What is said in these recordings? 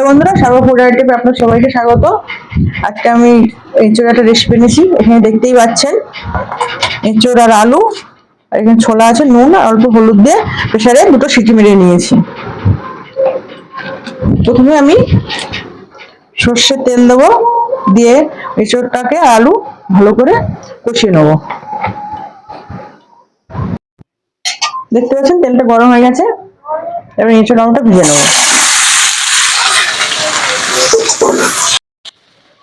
Hello বন্ধুরা সর্বপুর টিপে আপনার সবাইকে স্বাগত। আজকে আমি এঁচোড় একটা রেসিপি নিয়েছি এখানে দেখতেই পাচ্ছেন। এঁচোড় আর আলু, আর এখানে ছোলা আছে, নুন আর অল্প হলুদ দিয়ে প্রেসারে দুটো সিটি মেরে নিয়েছি। প্রথমে আমি সর্ষের তেল দেবো, দিয়ে এঁচোড়টাকে আলু ভালো করে কষিয়ে নেব। দেখতে পাচ্ছেন, তেলটা গরম হয়ে গেছে, এবার এঁচোড় আলুটা ভেজে নেব।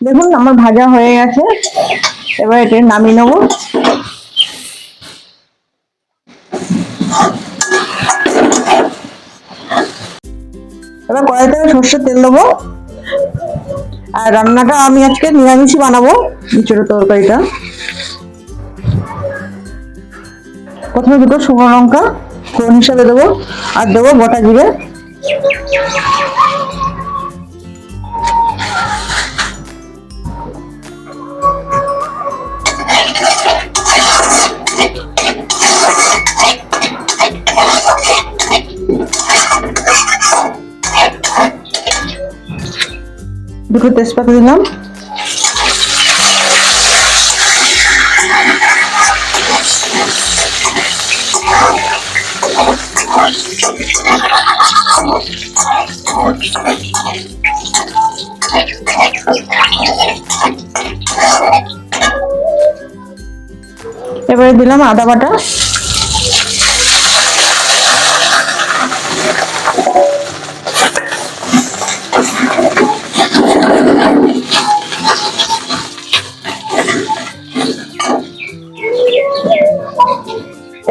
দেখুন, আমার ভাজা হয়ে গেছে। এবার এটা নামিয়ে নেব। এবার কড়াইতে সর্ষের তেল দেবো। আর রান্নাটা আমি আজকে নিরামিষই বানাবো ইঁচড়ের তরকারিটা। প্রথমে দুটো শুকনো লঙ্কা, ফোড়ন হিসাবে দেবো, আর দেবো গোটা জিরে। দুটো তেজপাতা দিলাম। এবারে দিলাম আদা বাটা।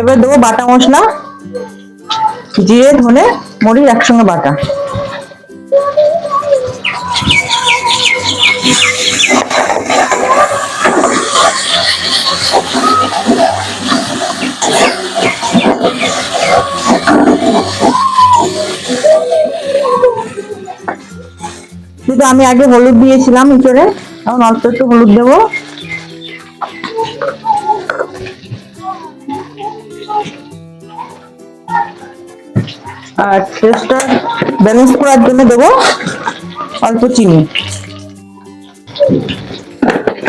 এবার দেবো বাটা মশলা, জিরে, ধনে, মরিচ একসঙ্গে বাটা। কিন্তু আমি আগে হলুদ দিয়েছিলাম ইঁচড়ে এখন অল্প একটু হলুদ দেবো। আর টেস্টটা ব্যালেন্স করার জন্য দেবো অল্প চিনি।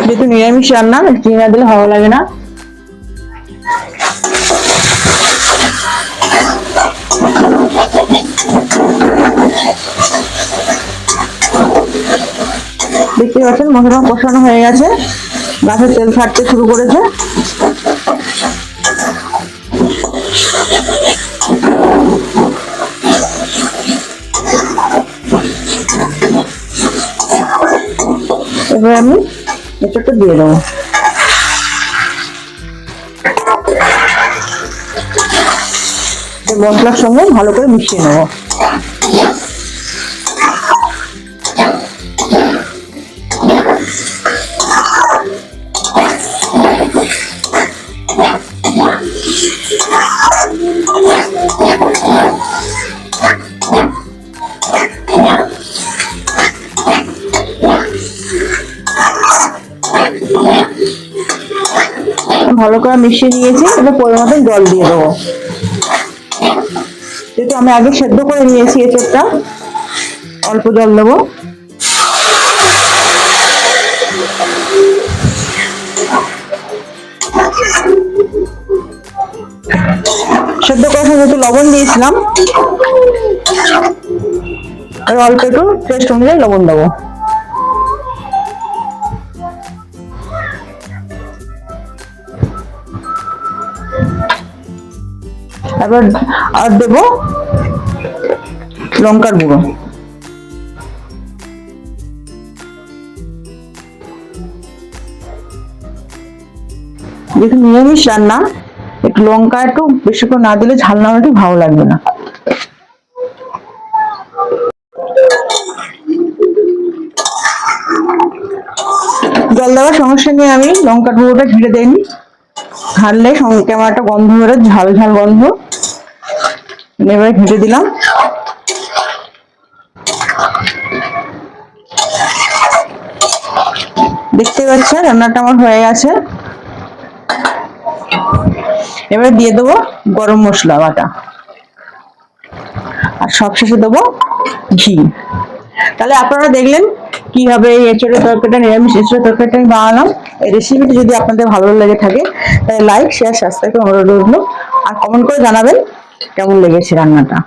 যেহেতু নিরামিষ রান্না, চিনি না দিলে ভালো লাগে না। দেখতে পাচ্ছেন মশলা কষানো হয়ে গেছে। গাছের তেল ছাড়তে শুরু করেছে। এবার আমি এটাকে দিয়ে দেবো। মশলার সঙ্গে ভালো করে মিশিয়ে নেব। ভালো করে মিশিয়ে নিয়েছি, এবার পরিমাণ জল দিয়ে দেবো। যেহেতু আমি আগে সেদ্ধ করে নিয়েছি এঁচড়টা অল্প জল দেবো। সেদ্ধ করার সময় একটু লবণ দিয়েছিলাম। আর অল্প একটু টেস্ট অনুযায়ী লবণ দেবো। এবার আর দেব লঙ্কার গুঁড়ো। যেহেতু নিরামিষ রান্না, একটু লঙ্কা একটু বেশি করে না দিলে ঝাল না হলে ভালো লাগবে না। জল দেওয়ার সমস্যা নিয়ে আমি লঙ্কার গুঁড়োটা ঘিরে দেয়নি ঘাড়লে কেমন একটা গন্ধ বেরো ঝাল ঝাল গন্ধ। এবারে ঘেঁটে দিলাম। দেখতে পাচ্ছেন রান্নাটা আমার হয়ে গেছে। এবারে দিয়ে দেবো গরম মশলা বাটা। আর সবশেষে দেবো ঘি। তাহলে আপনারা দেখলেন কীভাবে এই এঁচড়ের তরকারিটা, নিরামিষ এঁচড়ের তরকারিটা আমি বানালাম। এই রেসিপিটি যদি আপনাদের ভালো লেগে থাকে, তাহলে লাইক শেয়ার সাবস্ক্রাইব অনুরোধ রইল। আর কমেন্ট করে জানাবেন কেমন লেগেছে রান্নাটা